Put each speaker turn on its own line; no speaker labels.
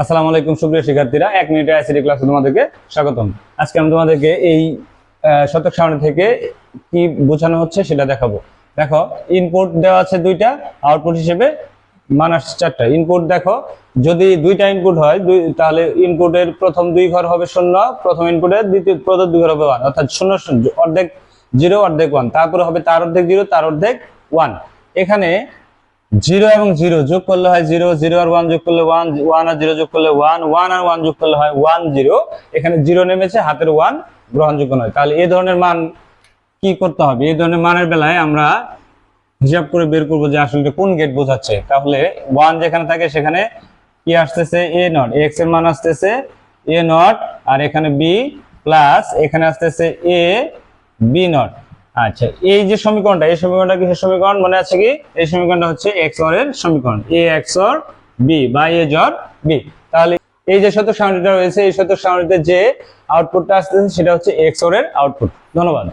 আসসালামু আলাইকুম সুপ্রিয় শিক্ষার্থীরা। এক মিনিটের আইসিডি ক্লাসে তোমাদেরকে স্বাগতম। আজকে আমি তোমাদেরকে এই শতক সারণী থেকে কি বোঝানো হচ্ছে সেটা দেখাবো। দেখো ইনপুট দেওয়া আছে দুইটা আউটপুট হিসেবে মানাস চারটা। ইনপুট দেখো যদি দুইটা ইনপুট হয় দুই তাহলে ইনপুটের প্রথম দুই ঘর হবে শূন্য প্রথম ইনপুটের দ্বিতীয় প্রথম দুই ঘর হবে ওয়ান অর্থাৎ শূন্য, অর্ধেক জিরো অর্ধেক ওয়ান তারপরে হবে তার অর্ধেক জিরো তার অর্ধেক ওয়ান এখানে জিরো এবং জিরো যোগ করলে হয় জিরো জিরো আর ওয়ান যোগ করলে ওয়ান ওয়ান আর জিরো যোগ করলে ওয়ান ওয়ান আর ওয়ান যোগ করলে হয় ওয়ান জিরো। এখানে জিরো নেমেছে, হাতের ওয়ান গ্রহণযোগ্য নয়। তাহলে এই ধরনের মান কি করতে হবে? এই ধরনের মানের বেলায় আমরা হিসাব করে বের করব যে আসলে কোন গেট বোঝাচ্ছে। তাহলে ওয়ান যেখানে থাকে সেখানে কি আসতেছে? A naught. এক্সের মান আসতেছে এ নট, আর এখানে বি প্লাস এখানে আসতেছে এ বি নট। আচ্ছা এই যে সমীকরণটা, এই সমীকরণটা কিসের সমীকরণ? মনে আছে কি? এই সমীকরণটা হচ্ছে এক্স অর এর সমীকরণ। এ এক্স অর বি বা এ জর বি তাহলে এই যে সত্য সারণীটা রয়েছে, এই সত্য সারণীতে যে আউটপুটটা আসতেছে, সেটা হচ্ছে এক্স অর এর আউটপুট ধন্যবাদ।